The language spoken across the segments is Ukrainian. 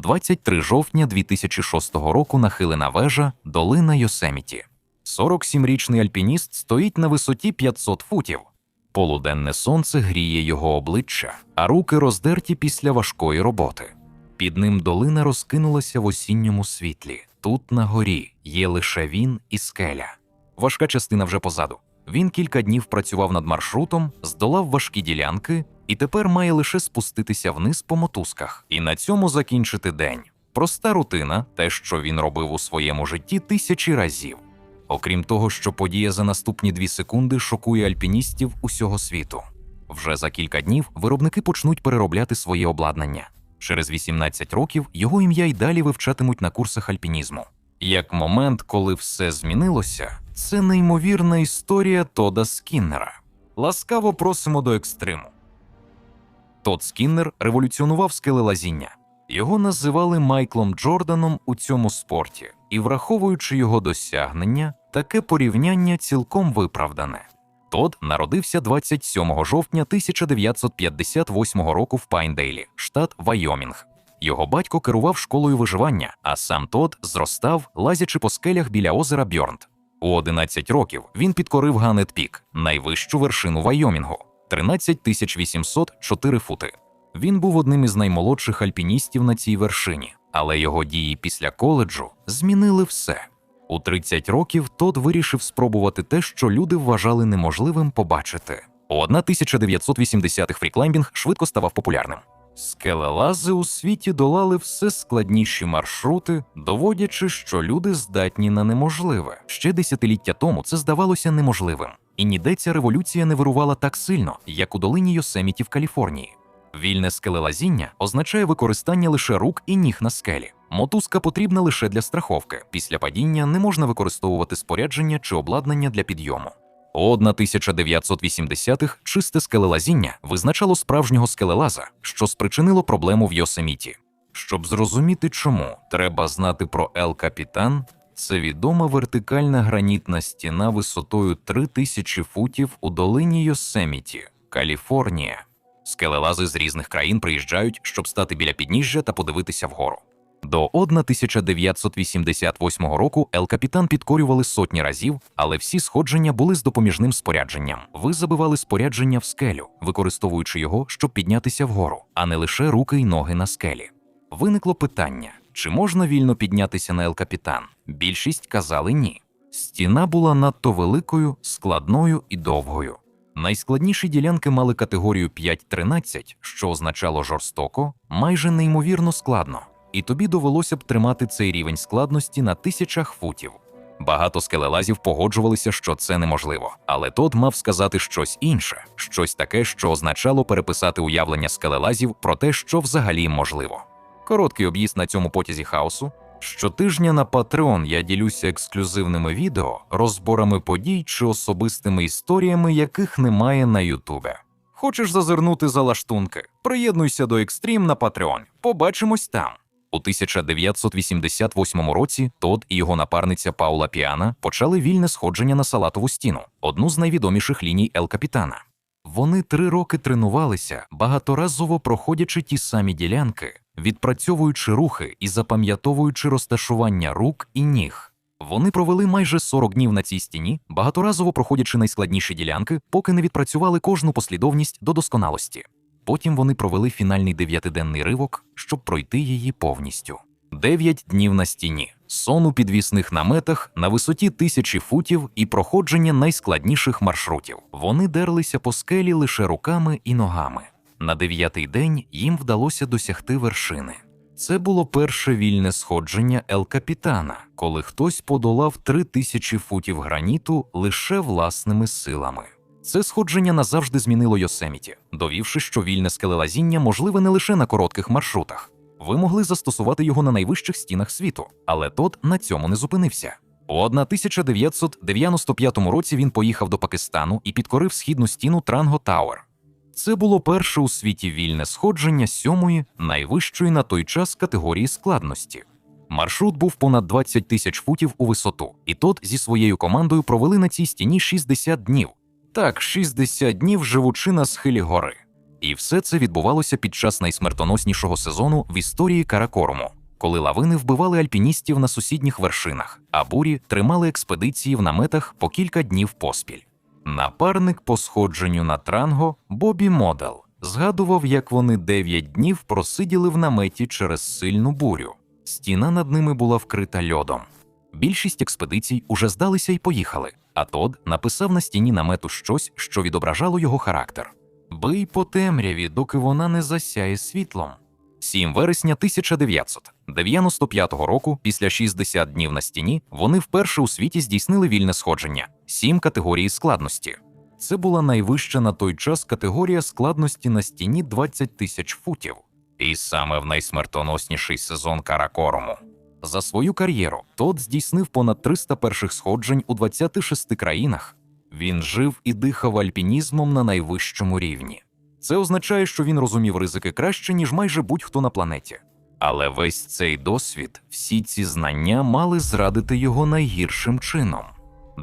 23 жовтня 2006 року нахилена вежа Долина Йосеміті. 47-річний альпініст стоїть на висоті 500 футів. Полуденне сонце гріє його обличчя, а руки роздерті після важкої роботи. Під ним долина розкинулася в осінньому світлі. Тут на горі є лише він і скеля. Важка частина вже позаду. Він кілька днів працював над маршрутом, здолав важкі ділянки і тепер має лише спуститися вниз по мотузках і на цьому закінчити день. Проста рутина, те, що він робив у своєму житті тисячі разів. Окрім того, що подія за наступні дві секунди шокує альпіністів усього світу. Вже за кілька днів виробники почнуть переробляти своє обладнання. Через 18 років його ім'я й далі вивчатимуть на курсах альпінізму. Як момент, коли все змінилося, це неймовірна історія Тода Скіннера. Ласкаво просимо до екстриму. Тод Скіннер революціонував скелелазіння. Його називали Майклом Джорданом у цьому спорті, і, враховуючи його досягнення, таке порівняння цілком виправдане. Тод народився 27 жовтня 1958 року в Пайндейлі, штат Вайомінг. Його батько керував школою виживання, а сам Тод зростав, лазячи по скелях біля озера Бьорнт. У 11 років він підкорив Ганет Пік, найвищу вершину Вайомінгу 13 804 фути. Він був одним із наймолодших альпіністів на цій вершині, але його дії після коледжу змінили все. У 30 років Тод вирішив спробувати те, що люди вважали неможливим побачити. У 1980-х фріклаймбінг швидко ставав популярним. Скелелази у світі долали все складніші маршрути, доводячи, що люди здатні на неможливе. Ще десятиліття тому це здавалося неможливим, і ніде ця революція не вирувала так сильно, як у долині Йосеміті в Каліфорнії. Вільне скелелазіння означає використання лише рук і ніг на скелі. Мотузка потрібна лише для страховки. Після падіння не можна використовувати спорядження чи обладнання для підйому. У 1980-х чисте скелелазіння визначало справжнього скелелаза, що спричинило проблему в Йосеміті. Щоб зрозуміти, чому треба знати про Ел Капітан, це відома вертикальна гранітна стіна висотою 3000 футів у долині Йосеміті, Каліфорнія. Скелелази з різних країн приїжджають, щоб стати біля підніжжя та подивитися вгору. До 1988 року Ел Капітан підкорювали сотні разів, але всі сходження були з допоміжним спорядженням. Ви забивали спорядження в скелю, використовуючи його, щоб піднятися вгору, а не лише руки й ноги на скелі. Виникло питання: чи можна вільно піднятися на Ел Капітан? Більшість казали ні. Стіна була надто великою, складною і довгою. Найскладніші ділянки мали категорію 5-13, що означало жорстоко, майже неймовірно складно, і тобі довелося б тримати цей рівень складності на тисячах футів. Багато скелелазів погоджувалися, що це неможливо, але тот мав сказати щось інше, щось таке, що означало переписати уявлення скелелазів про те, що взагалі можливо. Короткий об'їзд на цьому потязі хаосу. Щотижня на Patreon я ділюся ексклюзивними відео, розборами подій чи особистими історіями, яких немає на Ютубе. Хочеш зазирнути за лаштунки? Приєднуйся до Екстрім на Patreon. Побачимось там. У 1988 році Тод і його напарниця Паула Піана почали вільне сходження на Салатову стіну, одну з найвідоміших ліній Ел Капітана. Вони три роки тренувалися, багаторазово проходячи ті самі ділянки, відпрацьовуючи рухи і запам'ятовуючи розташування рук і ніг. Вони провели майже 40 днів на цій стіні, багаторазово проходячи найскладніші ділянки, поки не відпрацювали кожну послідовність до досконалості. Потім вони провели фінальний дев'ятиденний ривок, щоб пройти її повністю. Дев'ять днів на стіні, сон у підвісних наметах на висоті тисячі футів і проходження найскладніших маршрутів. Вони дерлися по скелі лише руками і ногами. На дев'ятий день їм вдалося досягти вершини. Це було перше вільне сходження Ел Капітана, коли хтось подолав три тисячі футів граніту лише власними силами. Це сходження назавжди змінило Йосеміті, довівши, що вільне скелелазіння можливе не лише на коротких маршрутах. Ви могли застосувати його на найвищих стінах світу, але тот на цьому не зупинився. У 1995 році він поїхав до Пакистану і підкорив східну стіну Транго Тауер. Це було перше у світі вільне сходження сьомої, найвищої на той час категорії складності. Маршрут був понад 20 тисяч футів у висоту, і тот зі своєю командою провели на цій стіні 60 днів. Так, 60 днів живучи на схилі гори. І все це відбувалося під час найсмертоноснішого сезону в історії Каракоруму, коли лавини вбивали альпіністів на сусідніх вершинах, а бурі тримали експедиції в наметах по кілька днів поспіль. Напарник по сходженню на транго Бобі Модел згадував, як вони дев'ять днів просиділи в наметі через сильну бурю. Стіна над ними була вкрита льодом. Більшість експедицій уже здалися і поїхали, а Тод написав на стіні намету щось, що відображало його характер. Бий по темряві, доки вона не засяє світлом. 7 вересня 1995 року, після 60 днів на стіні, вони вперше у світі здійснили вільне сходження, сім категорій складності. Це була найвища на той час категорія складності на стіні 20 тисяч футів, і саме в найсмертоносніший сезон Каракоруму. За свою кар'єру Тод здійснив понад 300 перших сходжень у 26 країнах. Він жив і дихав альпінізмом на найвищому рівні. Це означає, що він розумів ризики краще, ніж майже будь-хто на планеті. Але весь цей досвід, всі ці знання мали зрадити його найгіршим чином.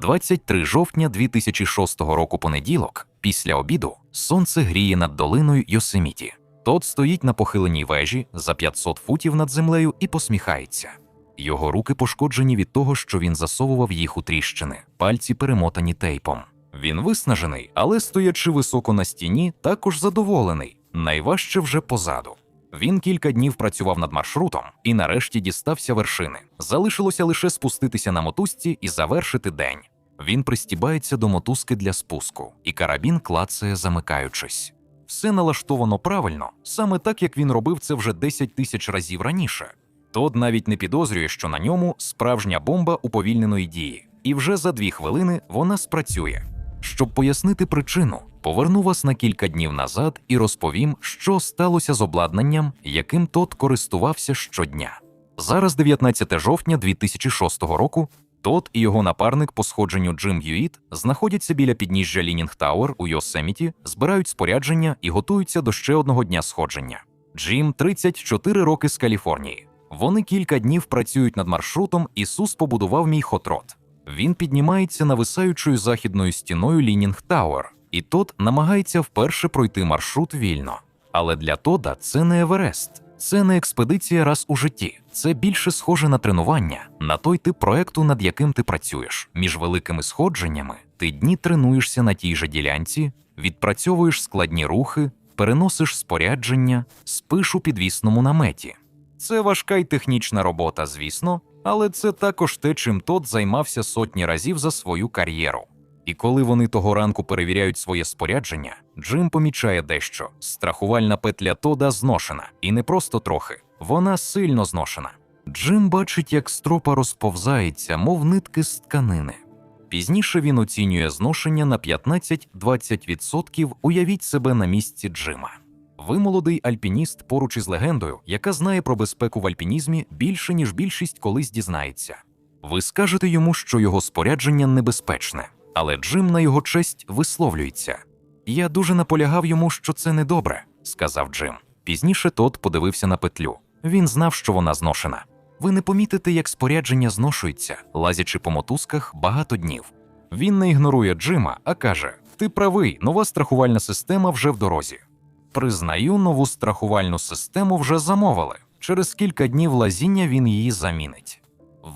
23 жовтня 2006 року понеділок, після обіду, сонце гріє над долиною Йосеміті. Тот стоїть на похиленій вежі за 500 футів над землею і посміхається. Його руки пошкоджені від того, що він засовував їх у тріщини, пальці перемотані тейпом. Він виснажений, але стоячи високо на стіні, також задоволений. Найважче вже позаду. Він кілька днів працював над маршрутом і нарешті дістався вершини. Залишилося лише спуститися на мотузці і завершити день. Він пристібається до мотузки для спуску, і карабін клацає, замикаючись. Все налаштовано правильно, саме так як він робив це вже 10 тисяч разів раніше. Тод навіть не підозрює, що на ньому справжня бомба уповільненої дії, і вже за дві хвилини вона спрацює. Щоб пояснити причину, поверну вас на кілька днів назад і розповім, що сталося з обладнанням, яким Тот користувався щодня. Зараз 19 жовтня 2006 року. Тот і його напарник по сходженню Джим Юїт знаходяться біля підніжжя Лінінг Тауер у Йосеміті, збирають спорядження і готуються до ще одного дня сходження. Джим 34 роки з Каліфорнії. Вони кілька днів працюють над маршрутом. Ісус побудував мій хотрот. Він піднімається нависаючою західною стіною Лінінг Тауер, і тот намагається вперше пройти маршрут вільно. Але для Тода це не Еверест, це не експедиція раз у житті. Це більше схоже на тренування, на той тип проекту, над яким ти працюєш. Між великими сходженнями ти дні тренуєшся на тій же ділянці, відпрацьовуєш складні рухи, переносиш спорядження, спиш у підвісному наметі. Це важка й технічна робота, звісно, але це також те, чим Тод займався сотні разів за свою кар'єру. І коли вони того ранку перевіряють своє спорядження, Джим помічає дещо: страхувальна петля Тода зношена, і не просто трохи, вона сильно зношена. Джим бачить, як стропа розповзається, мов нитки з тканини. Пізніше він оцінює зношення на 15-20%. Уявіть себе на місці Джима. Ви молодий альпініст поруч із легендою, яка знає про безпеку в альпінізмі більше, ніж більшість колись дізнається. Ви скажете йому, що його спорядження небезпечне, але Джим на його честь висловлюється. Я дуже наполягав йому, що це недобре, сказав Джим. Пізніше тот подивився на петлю. Він знав, що вона зношена. Ви не помітите, як спорядження зношується, лазячи по мотузках багато днів. Він не ігнорує Джима, а каже: Ти правий, нова страхувальна система вже в дорозі. Признаю, нову страхувальну систему вже замовили. Через кілька днів лазіння він її замінить.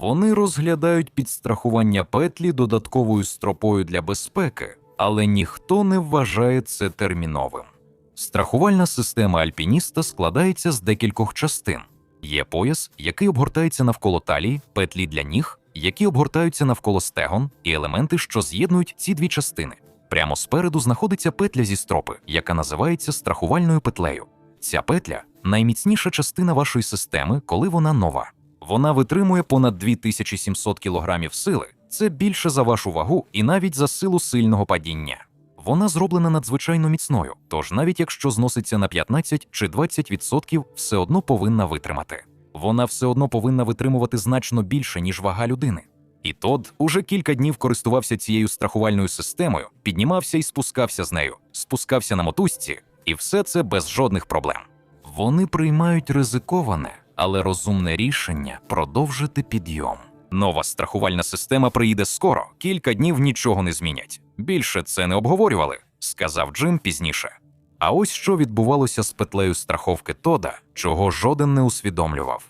Вони розглядають підстрахування петлі додатковою стропою для безпеки, але ніхто не вважає це терміновим. Страхувальна система альпініста складається з декількох частин. Є пояс, який обгортається навколо талії, петлі для ніг, які обгортаються навколо стегон, і елементи, що з'єднують ці дві частини. Прямо спереду знаходиться петля зі стропи, яка називається страхувальною петлею. Ця петля найміцніша частина вашої системи, коли вона нова. Вона витримує понад 2700 кг сили. Це більше за вашу вагу і навіть за силу сильного падіння. Вона зроблена надзвичайно міцною, тож навіть якщо зноситься на 15 чи 20%, все одно повинна витримати. Вона все одно повинна витримувати значно більше, ніж вага людини. І Тод уже кілька днів користувався цією страхувальною системою, піднімався і спускався з нею, спускався на мотузці, і все це без жодних проблем. Вони приймають ризиковане, але розумне рішення продовжити підйом. Нова страхувальна система приїде скоро, кілька днів нічого не змінять. Більше це не обговорювали, сказав Джим пізніше. А ось що відбувалося з петлею страховки Тода, чого жоден не усвідомлював.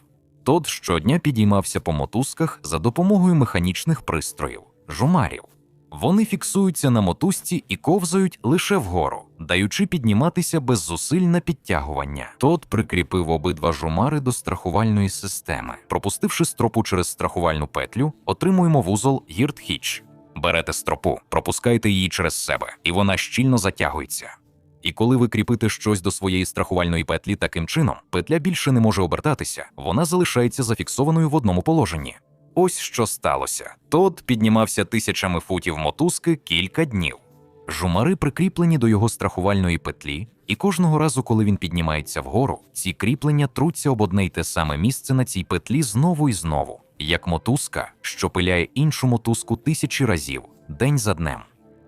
Тод щодня підіймався по мотузках за допомогою механічних пристроїв жумарів. Вони фіксуються на мотузці і ковзають лише вгору, даючи підніматися без зусиль на підтягування. Тот прикріпив обидва жумари до страхувальної системи. Пропустивши стропу через страхувальну петлю, отримуємо вузол гірт-хіч. Берете стропу, пропускаєте її через себе, і вона щільно затягується. І коли ви кріпите щось до своєї страхувальної петлі таким чином, петля більше не може обертатися, вона залишається зафіксованою в одному положенні. Ось що сталося. Тод піднімався тисячами футів мотузки кілька днів. Жумари прикріплені до його страхувальної петлі, і кожного разу, коли він піднімається вгору, ці кріплення труться об одне й те саме місце на цій петлі знову і знову, як мотузка, що пиляє іншу мотузку тисячі разів, день за днем.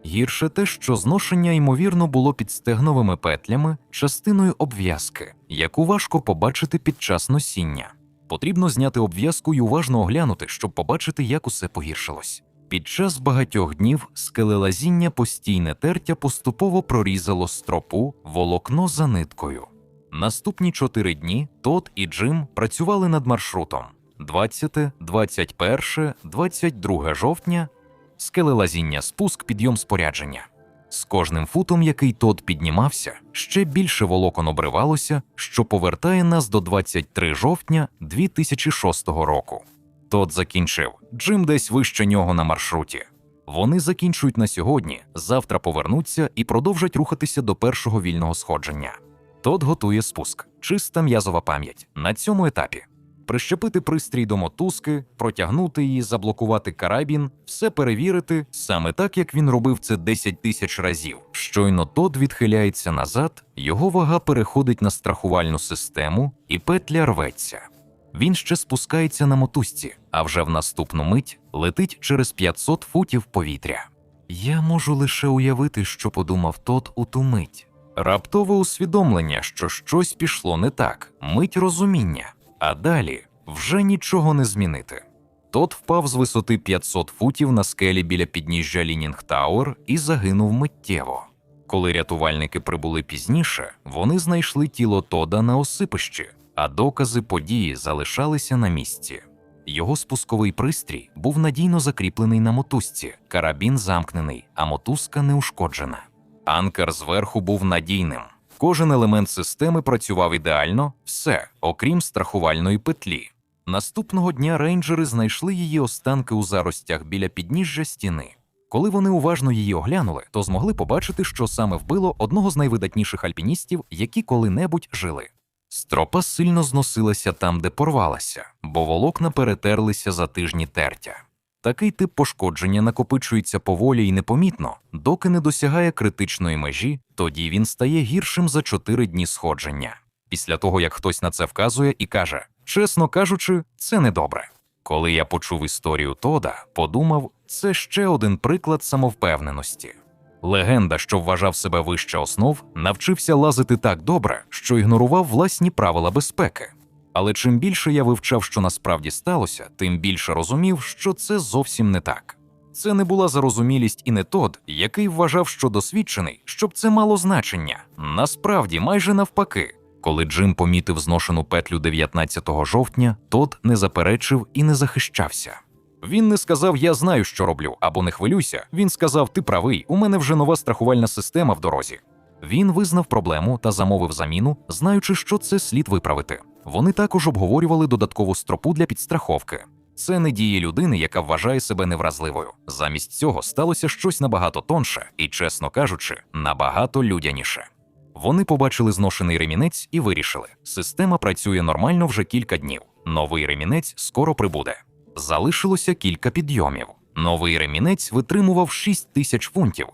Гірше те, що зношення ймовірно було під стегновими петлями частиною обв'язки, яку важко побачити під час носіння. Потрібно зняти обв'язку і уважно оглянути, щоб побачити, як усе погіршилось. Під час багатьох днів скелелазіння постійне тертя поступово прорізало стропу волокно за ниткою. Наступні чотири дні Тод і Джим працювали над маршрутом 20, 21, 22 жовтня скелелазіння, спуск, підйом спорядження. З кожним футом, який тот піднімався, ще більше волокон обривалося, що повертає нас до 23 жовтня 2006 року. Тот закінчив Джим десь вище нього на маршруті. Вони закінчують на сьогодні, завтра повернуться і продовжать рухатися до першого вільного сходження. Тот готує спуск, чиста м'язова пам'ять на цьому етапі. Прищепити пристрій до мотузки, протягнути її, заблокувати карабін, все перевірити саме так, як він робив це 10 тисяч разів. Щойно тот відхиляється назад, його вага переходить на страхувальну систему, і петля рветься. Він ще спускається на мотузці, а вже в наступну мить летить через 500 футів повітря. Я можу лише уявити, що подумав тот у ту мить. Раптове усвідомлення, що щось пішло не так, мить розуміння, а далі вже нічого не змінити. Тот впав з висоти 500 футів на скелі біля підніжжя Лінінг Тауер і загинув миттєво. Коли рятувальники прибули пізніше, вони знайшли тіло Тода на осипищі, а докази події залишалися на місці. Його спусковий пристрій був надійно закріплений на мотузці, карабін замкнений, а мотузка неушкоджена. Анкер зверху був надійним. Кожен елемент системи працював ідеально, все, окрім страхувальної петлі. Наступного дня рейнджери знайшли її останки у заростях біля підніжжя стіни. Коли вони уважно її оглянули, то змогли побачити, що саме вбило одного з найвидатніших альпіністів, які коли-небудь жили. Стропа сильно зносилася там, де порвалася, бо волокна перетерлися за тижні тертя. Такий тип пошкодження накопичується поволі і непомітно, доки не досягає критичної межі, тоді він стає гіршим за 4 дні сходження. Після того, як хтось на це вказує і каже, чесно кажучи, це недобре. Коли я почув історію Тода, подумав, це ще один приклад самовпевненості. Легенда, що вважав себе вище основ, навчився лазити так добре, що ігнорував власні правила безпеки. Але чим більше я вивчав, що насправді сталося, тим більше розумів, що це зовсім не так. Це не була зарозумілість і не тот, який вважав, що досвідчений, щоб це мало значення. Насправді, майже навпаки. Коли Джим помітив зношену петлю 19 жовтня, тот не заперечив і не захищався. Він не сказав Я знаю, що роблю, або не хвилюйся. Він сказав Ти правий, у мене вже нова страхувальна система в дорозі. Він визнав проблему та замовив заміну, знаючи, що це слід виправити. Вони також обговорювали додаткову стропу для підстраховки. Це не дії людини, яка вважає себе невразливою. Замість цього сталося щось набагато тонше і, чесно кажучи, набагато людяніше. Вони побачили зношений ремінець і вирішили: система працює нормально вже кілька днів. Новий ремінець скоро прибуде. Залишилося кілька підйомів. Новий ремінець витримував 6 тисяч фунтів.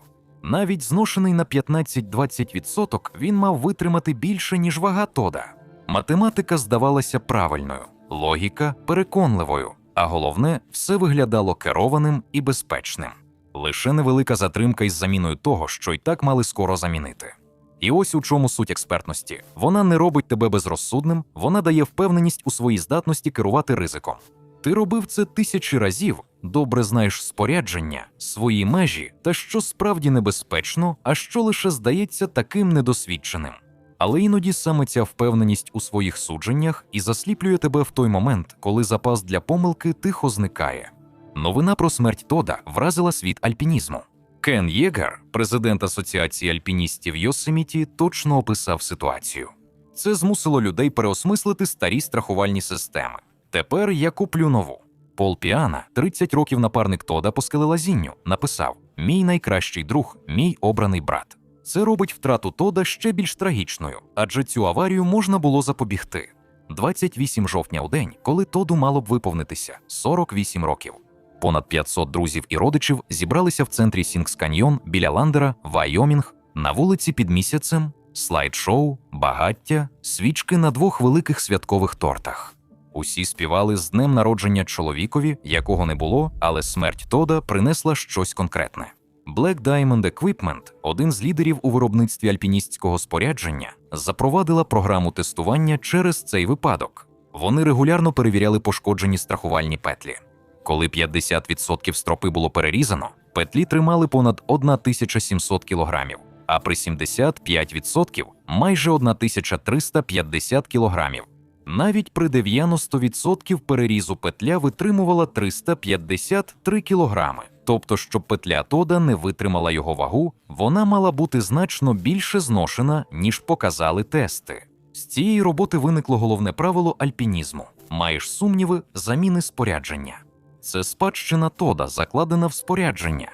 Навіть зношений на 15-20% він мав витримати більше, ніж вага Тода. Математика здавалася правильною, логіка переконливою, а головне, все виглядало керованим і безпечним. Лише невелика затримка із заміною того, що й так мали скоро замінити. І ось у чому суть експертності: вона не робить тебе безрозсудним, вона дає впевненість у своїй здатності керувати ризиком. Ти робив це тисячі разів, добре знаєш спорядження, свої межі та що справді небезпечно, а що лише здається таким недосвідченим. Але іноді саме ця впевненість у своїх судженнях і засліплює тебе в той момент, коли запас для помилки тихо зникає. Новина про смерть Тода вразила світ альпінізму. Кен Єгер, президент Асоціації альпіністів Йосеміті, точно описав ситуацію. Це змусило людей переосмислити старі страхувальні системи. Тепер я куплю нову. Пол Піана, 30 років напарник Тода по скелелазінню, написав: Мій найкращий друг, мій обраний брат. Це робить втрату Тода ще більш трагічною, адже цю аварію можна було запобігти. 28 жовтня у день, коли Тоду мало б виповнитися 48 років. Понад 500 друзів і родичів зібралися в центрі Сінгс Каньйон біля Ландера, Вайомінг, на вулиці під місяцем, слайд-шоу, багаття, свічки на двох великих святкових тортах. Усі співали з днем народження чоловікові, якого не було, але смерть Тода принесла щось конкретне. Black Diamond Equipment, один з лідерів у виробництві альпіністського спорядження, запровадила програму тестування через цей випадок. Вони регулярно перевіряли пошкоджені страхувальні петлі. Коли 50% стропи було перерізано, петлі тримали понад 1700 кілограмів, а при 75% – майже 1350 кілограмів. Навіть при 90% перерізу петля витримувала 353 кілограми. Тобто, щоб петля Тода не витримала його вагу, вона мала бути значно більше зношена, ніж показали тести. З цієї роботи виникло головне правило альпінізму: маєш сумніви, заміни спорядження. Це спадщина Тода, закладена в спорядження.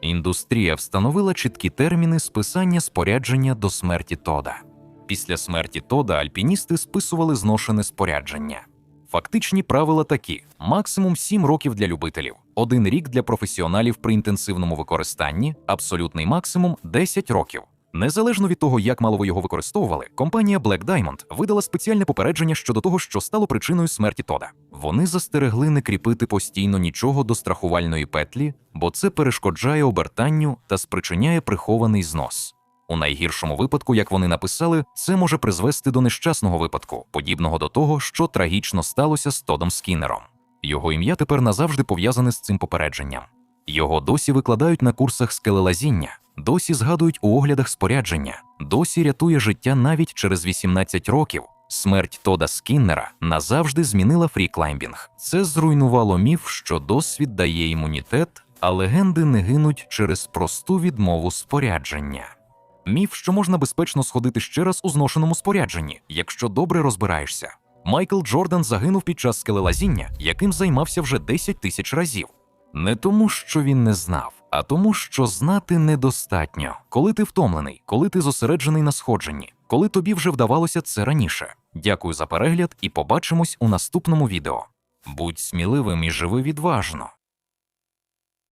Індустрія встановила чіткі терміни списання спорядження до смерті Тода. Після смерті Тода альпіністи списували зношене спорядження. Фактичні правила такі: максимум 7 років для любителів, один рік для професіоналів при інтенсивному використанні, абсолютний максимум 10 років. Незалежно від того, як мало ви його використовували, компанія Black Diamond видала спеціальне попередження щодо того, що стало причиною смерті Тода. Вони застерегли не кріпити постійно нічого до страхувальної петлі, бо це перешкоджає обертанню та спричиняє прихований знос. У найгіршому випадку, як вони написали, це може призвести до нещасного випадку, подібного до того, що трагічно сталося з Тодом Скіннером. Його ім'я тепер назавжди пов'язане з цим попередженням. Його досі викладають на курсах скелелазіння, досі згадують у оглядах спорядження, досі рятує життя навіть через 18 років. Смерть Тода Скіннера назавжди змінила фріклаймбінг. Це зруйнувало міф, що досвід дає імунітет, а легенди не гинуть через просту відмову спорядження. Міф, що можна безпечно сходити ще раз у зношеному спорядженні, якщо добре розбираєшся. Майкл Джордан загинув під час скелелазіння, яким займався вже 10 тисяч разів. Не тому, що він не знав, а тому, що знати недостатньо, коли ти втомлений, коли ти зосереджений на сходженні, коли тобі вже вдавалося це раніше. Дякую за перегляд і побачимось у наступному відео. Будь сміливим і живи відважно.